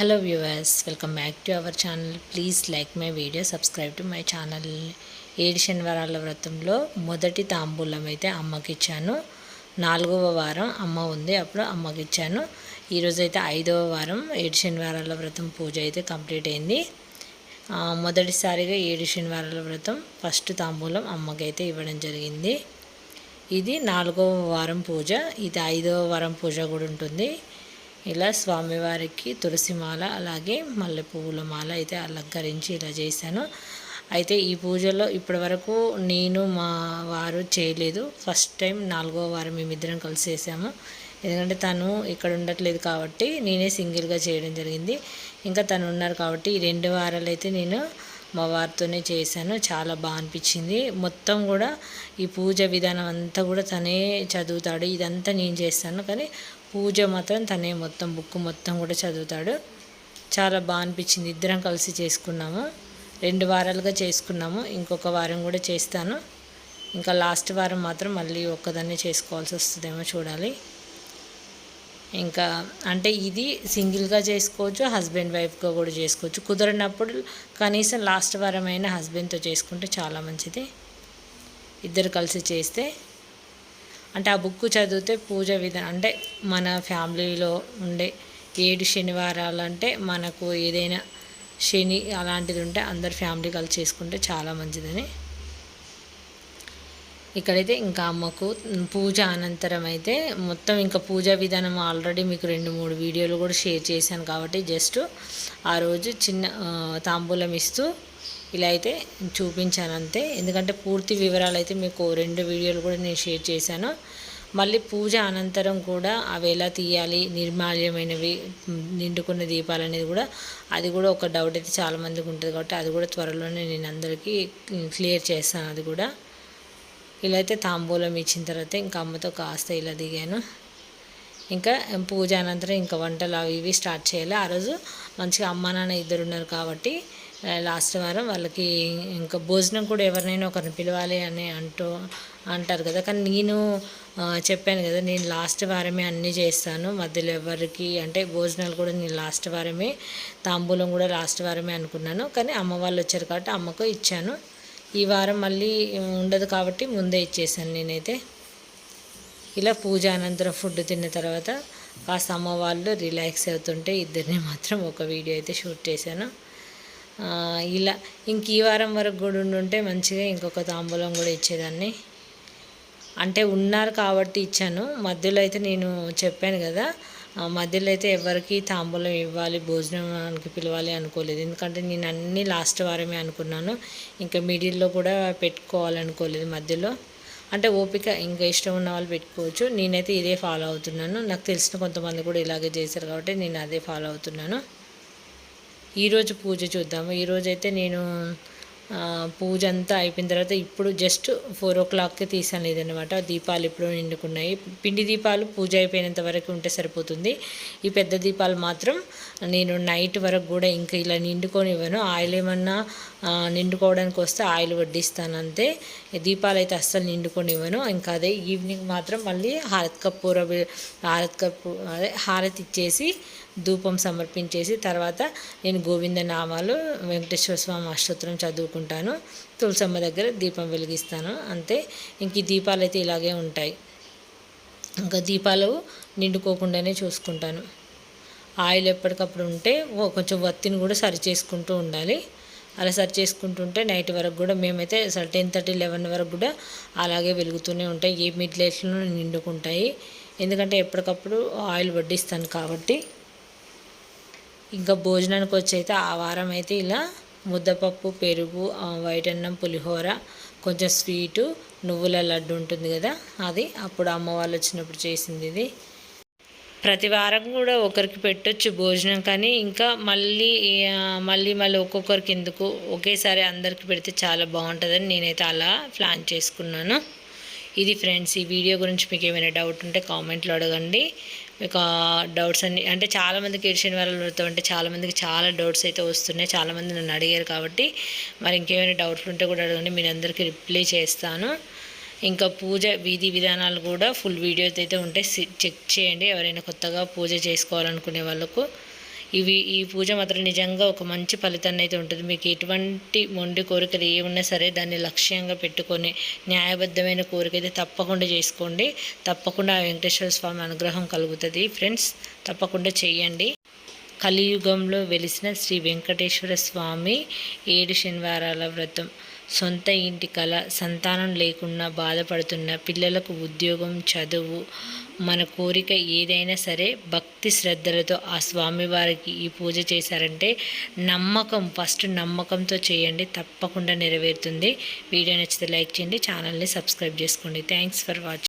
Hello viewers welcome back to our channel please like my video subscribe to my channel ఏడు శనివారాల వ్రతంలో మొదటి తాంబూలం అయితే అమ్మకి ఇచ్చాను నాలుగవ వారం అమ్మ ఉంది అప్పుడు అమ్మకి ఇచ్చాను ఈరోజు అయితే ఐదవ వారం ఏడు శనివారాల వ్రతం పూజ అయితే కంప్లీట్ అయింది. మొదటిసారిగా ఏడు శనివారాల వ్రతం ఫస్ట్ తాంబూలం అమ్మకైతే ఇవ్వడం జరిగింది. ఇది నాలుగవ వారం పూజ ఇది ఐదవ వారం పూజ కూడా ఉంటుంది. ఇలా స్వామివారికి తులసి మాల అలాగే మల్లె పువ్వుల మాల అయితే అలంకరించి ఇలా చేశాను. అయితే ఈ పూజలో ఇప్పటివరకు నేను మా వారు చేయలేదు. ఫస్ట్ టైం నాలుగో వారం మేమిద్దరం కలిసి చేసాము ఎందుకంటే తను ఇక్కడ ఉండట్లేదు కాబట్టి నేనే సింగిల్గా చేయడం జరిగింది. ఇంకా తను ఉన్నారు కాబట్టి ఈ రెండు వారాలు అయితే నేను మా వారితోనే చేశాను. చాలా బాగా అనిపించింది. మొత్తం కూడా ఈ పూజ విధానం అంతా కూడా తనే చదువుతాడు. ఇదంతా నేను చేస్తాను. కానీ పూజ మాత్రం తనే మొత్తం బుక్ మొత్తం కూడా చదువుతాడు. చాలా బాగా అనిపించింది. ఇద్దరం కలిసి చేసుకున్నాము. రెండు వారాలుగా చేసుకున్నాము. ఇంకొక వారం కూడా చేస్తాను. ఇంకా లాస్ట్ వారం మాత్రం మళ్ళీ ఒక్కదాన్నే చేసుకోవాల్సి వస్తుందేమో చూడాలి. ఇంకా అంటే ఇది సింగిల్గా చేసుకోవచ్చు హస్బెండ్ వైఫ్గా కూడా చేసుకోవచ్చు. కుదరనప్పుడు కనీసం లాస్ట్ వారం అయినా హస్బెండ్తో చేసుకుంటే చాలా మంచిది. ఇద్దరు కలిసి చేస్తే అంటే ఆ బుక్ చదివితే పూజ విధానం అంటే మన ఫ్యామిలీలో ఉండే ఏడు శనివారాలు అంటే మనకు ఏదైనా శని అలాంటిది ఉంటే అందరు ఫ్యామిలీ కలిసి చేసుకుంటే చాలా మంచిదని. ఇక్కడైతే ఇంకా అమ్మకు పూజ అనంతరం అయితే మొత్తం ఇంకా పూజా విధానం ఆల్రెడీ మీకు రెండు మూడు వీడియోలు కూడా షేర్ చేశాను కాబట్టి జస్ట్ ఆ రోజు చిన్న తాంబూలం ఇస్తూ ఇలా అయితే చూపించాను అంతే. ఎందుకంటే పూర్తి వివరాలు అయితే మీకు రెండు వీడియోలు కూడా నేను షేర్ చేశాను. మళ్ళీ పూజ అనంతరం కూడా అవి ఎలా తీయాలి నిర్మాల్యమైనవి నిండుకున్న దీపాలు అనేది కూడా అది కూడా ఒక డౌట్ అయితే చాలామందికి ఉంటుంది కాబట్టి అది కూడా త్వరలోనే నేను అందరికీ క్లియర్ చేస్తాను అది కూడా. ఇలా అయితే తాంబూలం ఇచ్చిన తర్వాత ఇంకా అమ్మతో కాస్త ఇలా దిగాను. ఇంకా పూజ అనంతరం ఇంకా వంటలు అవి ఇవి స్టార్ట్ చేయాలి. ఆ రోజు మంచిగా అమ్మ నాన్న ఇద్దరు ఉన్నారు కాబట్టి లాస్ట్ వారం వాళ్ళకి ఇంకా భోజనం కూడా ఎవరినైనా ఒకరిని పిలవాలి అని అంటూ అంటారు కదా. కానీ నేను చెప్పాను కదా నేను లాస్ట్ వారమే అన్నీ చేస్తాను. మధ్యలో ఎవరికి అంటే భోజనాలు కూడా నేను లాస్ట్ వారమే తాంబూలం కూడా లాస్ట్ వారమే అనుకున్నాను. కానీ అమ్మ వాళ్ళు వచ్చారు కాబట్టి అమ్మకు ఇచ్చాను. ఈ వారం మళ్ళీ ఉండదు కాబట్టి ముందే ఇచ్చేసాను నేనైతే. ఇలా పూజ అనంతరం ఫుడ్ తిన్న తర్వాత కాస్త అమ్మ వాళ్ళు రిలాక్స్ అవుతుంటే ఇద్దరిని మాత్రం ఒక వీడియో అయితే షూట్ చేశాను. ఇలా ఇంక ఈ వారం వరకు కూడా ఉండుంటే మంచిగా ఇంకొక తాంబూలం కూడా ఇచ్చేదాన్ని. అంటే ఉన్నారు కాబట్టి ఇచ్చాను. మధ్యలో అయితే నేను చెప్పాను కదా మధ్యలో అయితే ఎవరికి తాంబూలం ఇవ్వాలి భోజనానికి పిలవాలి అనుకోలేదు. ఎందుకంటే నేను అన్నీ లాస్ట్ వారమే అనుకున్నాను. ఇంకా మిడిల్లో కూడా పెట్టుకోవాలనుకోలేదు మధ్యలో. అంటే ఓపిక ఇంకా ఇష్టం ఉన్న వాళ్ళు పెట్టుకోవచ్చు. నేనైతే ఇదే ఫాలో అవుతున్నాను. నాకు తెలిసిన కొంతమంది కూడా ఇలాగే చేశారు కాబట్టి నేను అదే ఫాలో అవుతున్నాను. ఈరోజు పూజ చూద్దాము. ఈరోజు అయితే నేను పూజ అంతా అయిపోయిన తర్వాత ఇప్పుడు జస్ట్ ఫోర్ ఓ క్లాక్కి తీసాను లేదనమాట దీపాలు ఇప్పుడు నిండుకున్నాయి. పిండి దీపాలు పూజ అయిపోయినంత వరకు ఉంటే సరిపోతుంది. ఈ పెద్ద దీపాలు మాత్రం నేను నైట్ వరకు కూడా ఇంకా ఇలా నిండుకొని ఇవ్వను. ఆయిల్ ఏమన్నా నిండుకోవడానికి వస్తే ఆయిల్ వడ్డిస్తాను అంతే. దీపాలు అయితే అస్సలు నిండుకొని ఇవ్వను. ఇంకా అదే ఈవినింగ్ మాత్రం మళ్ళీ హారత్ కపూర హారత్ కప్పు అదే హారతి ఇచ్చేసి ధూపం సమర్పించేసి తర్వాత నేను గోవింద నామాలు వెంకటేశ్వర స్వామి అష్టోత్తరం చదువుకుంటాను. తులసమ్మ దగ్గర దీపం వెలిగిస్తాను. అంతే. ఇంక ఈ దీపాలు అయితే ఇలాగే ఉంటాయి. ఇంకా దీపాలు నిండుకోకుండానే చూసుకుంటాను. ఆయిల్ ఎప్పటికప్పుడు ఉంటే కొంచెం వత్తిని కూడా సరి చేసుకుంటూ ఉండాలి. అలా సరి చేసుకుంటుంటే నైట్ వరకు కూడా మేమైతే అసలు టెన్ థర్టీ లెవెన్ వరకు కూడా అలాగే వెలుగుతూనే ఉంటాయి. ఏ మిడ్ నిండుకుంటాయి. ఎందుకంటే ఎప్పటికప్పుడు ఆయిల్ వడ్డిస్తాను కాబట్టి. ఇంకా భోజనానికి వచ్చి అయితే ఆ వారం అయితే ఇలా ముద్దపప్పు పెరుగు వైట్ అన్నం పులిహోర కొంచెం స్వీటు నువ్వుల లడ్డు ఉంటుంది కదా అది అప్పుడు అమ్మ వాళ్ళు వచ్చినప్పుడు చేసింది ఇది. ప్రతి వారం కూడా ఒకరికి పెట్టొచ్చు భోజనం కానీ ఇంకా మళ్ళీ మళ్ళీ మళ్ళీ ఒక్కొక్కరికి ఎందుకు? ఒకేసారి అందరికి పెడితే చాలా బాగుంటుందని నేనైతే అలా ప్లాన్ చేసుకున్నాను. ఇది ఫ్రెండ్స్ ఈ వీడియో గురించి మీకు ఏమైనా డౌట్ ఉంటే కామెంట్లో అడగండి. మీకు డౌట్స్ అన్ని అంటే చాలామందికి ఏడిచిన వాళ్ళు నృత్యం అంటే చాలామందికి చాలా డౌట్స్ అయితే వస్తున్నాయి. చాలామంది నన్ను అడిగారు కాబట్టి మరి ఇంకేమైనా డౌట్లు ఉంటే కూడా అడగండి మీరు అందరికీ రిప్లై చేస్తాను. ఇంకా పూజ విధి విధానాలు కూడా ఫుల్ వీడియోస్ అయితే ఉంటాయి. చెక్ చేయండి. ఎవరైనా కొత్తగా పూజ చేసుకోవాలనుకునే వాళ్ళకు ఇవి ఈ పూజ మాత్రం నిజంగా ఒక మంచి ఫలితాన్ని అయితే ఉంటుంది. మీకు ఎటువంటి మొండి కోరికలు ఏమున్నా సరే దాన్ని లక్ష్యంగా పెట్టుకొని న్యాయబద్ధమైన కోరిక అయితే తప్పకుండా చేసుకోండి. తప్పకుండా ఆ వెంకటేశ్వర స్వామి అనుగ్రహం కలుగుతుంది. ఫ్రెండ్స్ తప్పకుండా చేయండి. కలియుగంలో వెలిసిన శ్రీ వెంకటేశ్వర స్వామి ఏడు శనివారాల వ్రతం. సొంత ఇంటి కళ సంతానం లేకుండా బాధపడుతున్న పిల్లలకు ఉద్యోగం చదువు మన కోరిక ఏదైనా సరే భక్తి శ్రద్ధలతో ఆ స్వామివారికి ఈ పూజ చేశారంటే నమ్మకం ఫస్ట్ నమ్మకంతో చేయండి తప్పకుండా నెరవేరుతుంది. వీడియో నచ్చితే లైక్ చేయండి ఛానల్ని సబ్స్క్రైబ్ చేసుకోండి. Thanks for watching